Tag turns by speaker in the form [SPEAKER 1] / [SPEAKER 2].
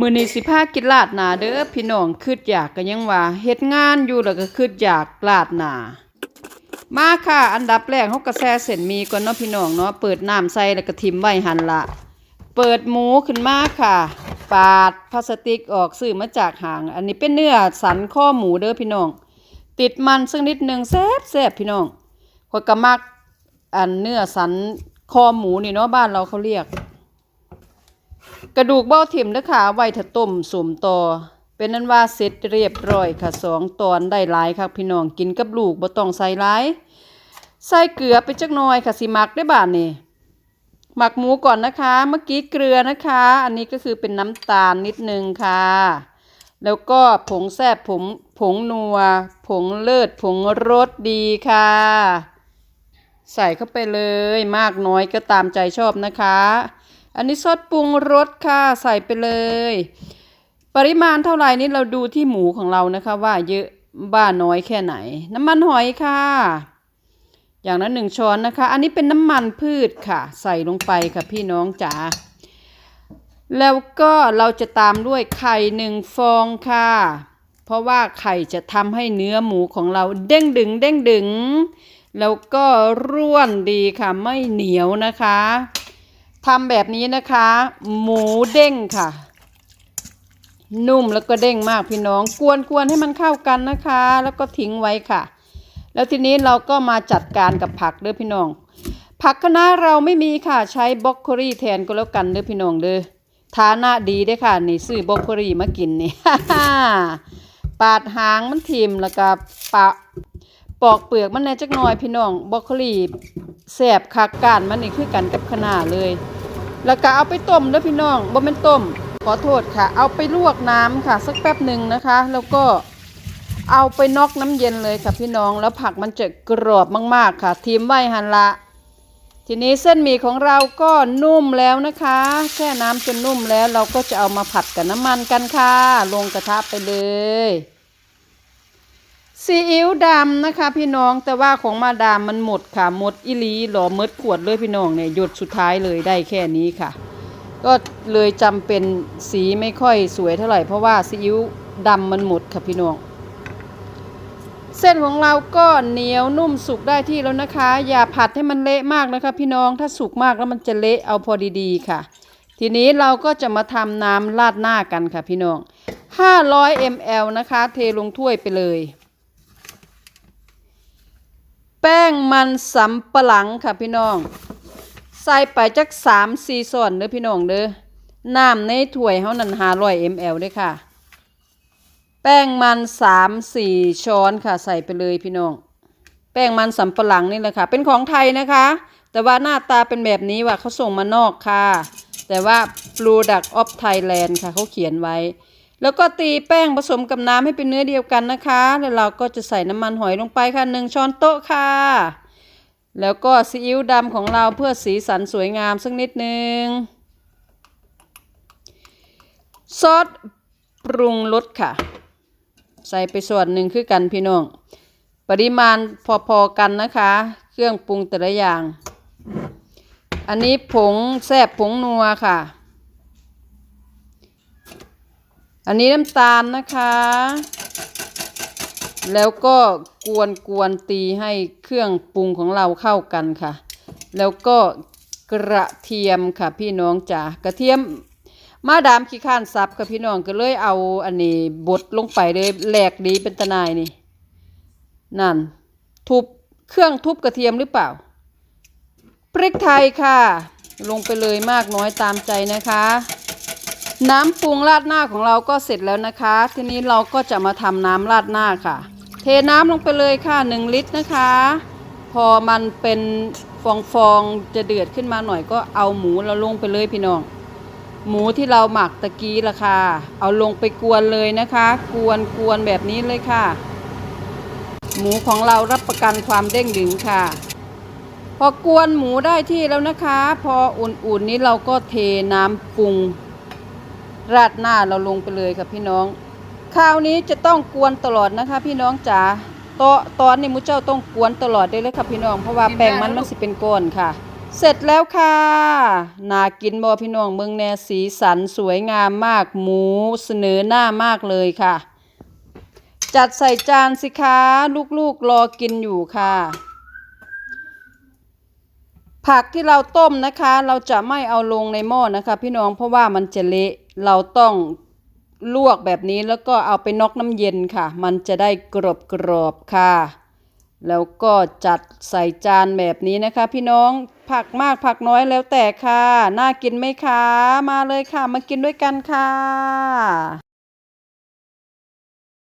[SPEAKER 1] มือนี้สิพากินลาดหนาเด้อพี่น้องคิดอยากก็ยังว่าเฮ็ดงานอยู่แล้วก็คิดอยากลาดหนามาค่ะ อันดับแรกเฮาก็แซเส้นมีก่อนเนาะพี่น้องเนาะเปิดน้ำใส่แล้วก็ทิมไว้หั่นละเปิดหมูขึ้นมาค่ะ ปาดพลาสติกออกซื้อมาจากห้าง อันนี้เป็นเนื้อสันข้อหมูเด้อพี่น้อง ติดมันซึ่งนิดนึงแซ่บแซ่บพี่น้องข้อยก็มักอันเนื้อสันคอหมูนี่เนาะบ้านเราเขาเรียก กระดูกเบ้าถิ่มเด้อค่ะไว้ถ้าต้มสมต่อเป็นนั้นว่าเสร็จเรียบร้อยค่ะสองตอนได้หลายครับพี่น้องกินกับลูกบ่ต้องใส่หลายใส่เกลือไปจักหน่อยค่ะสิมักได้บาดนี่หมักหมูก่อนนะคะ เมื่อกี้เกลือนะคะ อันนี้ก็คือเป็นน้ำตาลนิดนึงค่ะ แล้วก็ผงแซ่บผงผงนัว ผงเลิศผงรสดีค่ะ ใส่เข้าไปเลยมากน้อยก็ตามใจชอบนะคะ อันนี้ซอสปรุงรสค่ะใส่ไปเลย ปริมาณเท่าไหร่นี่เราดูที่หมูของเรานะคะ ว่าเยอะบ้าน้อยแค่ไหน น้ำมันหอยค่ะ อย่างนั้นหนึ่งช้อนนะคะ อันนี้เป็นน้ำมันพืชค่ะ ใส่ลงไปค่ะพี่น้องจ๋าแล้วก็เราจะตามด้วยไข่หนึ่งฟองค่ะ เพราะว่าไข่จะทำให้เนื้อหมูของเราเด้งดึงเด้งดึง แล้วก็ร่วนดีค่ะไม่เหนียวนะคะ ทำแบบนี้นะคะ หมูเด้งค่ะ นุ่มแล้วก็เด้งมากพี่น้อง กวนๆให้มันเข้ากันนะคะ แล้วก็ทิ้งไว้ค่ะ แล้วทีนี้เราก็มาจัดการกับผักเด้อพี่น้อง ผักคะน้าเราไม่มีค่ะใช้บล็อกโคลี่แทนก็แล้วกันเด้อพี่น้องเด้อฐานะดีได้ค่ะ นี่ซื้อบล็อกโคลี่มากินนี่ปาดหางมันทิมแล้วก็ปะ ปอกเปลือกมันในจักหน่อยพี่น้องบล็อกโคลีแสบคักกานมันนี่คือกันกับคะน้าเลย แล้วก็เอาไปต้มเด้อพี่น้องบ่แม่นต้ม ขอโทษค่ะ เอาไปลวกน้ำค่ะ สักแป๊บหนึ่งนะคะ แล้วก็เอาไปนอกน้ำเย็นเลยค่ะพี่น้องแล้วผักมันจะกรอบมากๆค่ะ ทีมไว้หันละ ทีนี้เส้นหมี่ของเราก็นุ่มแล้วนะคะแช่น้ำจนนุ่มแล้วเราก็จะเอามาผัดกับน้ำมันกันค่ะ ลงกระทะไปเลย ซีอิ๊วดำนะคะ พี่น้องแต่ว่าของมาดามมันหมดค่ะ หมดอิลีหลอเมดขวดเลยพี่น้องเนี่ยหยดสุดท้ายเลยได้แค่นี้ค่ะ ก็เลยจำเป็นสีไม่ค่อยสวยเท่าไหร่เพราะว่าซีอิ๊วดำมันหมดค่ะพี่น้อง เส้นของเราก็เหนียวนุ่มสุกได้ที่แล้วนะคะ อย่าผัดให้มันเละมากนะคะ พี่น้องถ้าสุกมากแล้วมันจะเละเอาพอดีๆค่ะ ทีนี้เราก็จะมาทำน้ำราดหน้ากันค่ะพี่น้อง 500 ml นะคะ เทลงถ้วยไปเลย แป้งมันสำปะหลังค่ะพี่น้อง ใส่ไปจักสามสี่ส่วนเด้อพี่น้องเด้อน้ำในถ้วยเฮานั้น500 ml เด้อค่ะ แป้งมันสามสี่ช้อนค่ะ ใส่ไปเลยพี่น้อง แป้งมันสำปะหลังนี่แหละค่ะ เป็นของไทยนะคะ แต่ว่าหน้าตาเป็นแบบนี้ว่าเขาส่งมานอกค่ะ แต่ว่า Product of Thailand ค่ะเขาเขียนไว้ แล้วก็ตีแป้งผสมกับน้ำให้เป็นเนื้อเดียวกันนะคะ แล้วเราก็จะใส่น้ำมันหอยลงไปค่ะหนึ่งช้อนโต๊ะค่ะ แล้วก็ซีอิ๊วดำของเราเพื่อสีสันสวยงามสักนิดนึง ซอสปรุงรสค่ะ ใส่ไปส่วนหนึ่งคือกันพี่น้อง ปริมาณพอๆกันนะคะ เครื่องปรุงแต่ละอย่าง อันนี้ผงแซบผงนัวค่ะ อันนี้น้ำตาลนะคะ แล้วก็กวนกวนๆตีให้เครื่องปรุงของเราเข้ากันค่ะ แล้วก็กระเทียมค่ะพี่น้องจ๋ากระเทียมมาดามขี้ข้านซับกับพี่น้องก็เลยเอาอันนี้บดลงไปเลยแหลกดีเป็นตะนายนี่ นั่น ทุบเครื่องทุบกระเทียมหรือเปล่าพริกไทยค่ะ ลงไปเลยมากน้อยตามใจนะคะ น้ำปรุงราดหน้าของเราก็เสร็จแล้วนะคะ ทีนี้เราก็จะมาทำน้ำราดหน้าค่ะ เทน้ำลงไปเลยค่ะหนึ่งลิตรนะคะ พอมันเป็นฟองๆจะเดือดขึ้นมาหน่อยก็เอาหมูเราลงไปเลยพี่น้อง หมูที่เราหมักตะกี้ละค่ะ เอาลงไปกวนเลยนะคะ กวนกวนแบบนี้เลยค่ะ หมูของเรารับประกันความเด้งดึงค่ะ พอกวนหมูได้ที่แล้วนะคะ พออุ่นๆนี้เราก็เทน้ำปรุง ราดหน้าเราลงไปเลยค่ะพี่น้องคราวนี้จะต้องกวนตลอดนะคะ พี่น้องจ๋าตอตอนนี้มูเจ้าต้องกวนตลอดได้เลยค่ะพี่น้อง เพราะว่าแป้งมันมันสิเป็นก้อนค่ะ เสร็จแล้วค่ะน่ากินบ่พี่น้องเมืองแนสีสันสวยงามมากหมูเสนอหน้ามากเลยค่ะ จัดใส่จานสิคะลูกๆรอกินอยู่ค่ะ ผักที่เราต้มนะคะ เราจะไม่เอาลงในหม้อนะคะ พี่น้องเพราะว่ามันจะเละเราต้องลวกแบบนี้แล้วก็เอาไปนอกน้ำเย็นค่ะ มันจะได้กรอบๆค่ะ แล้วก็จัดใส่จานแบบนี้นะคะ พี่น้องผักมากผักน้อยแล้วแต่ค่ะ น่ากินไหมคะ มาเลยค่ะ มากินด้วยกันค่ะ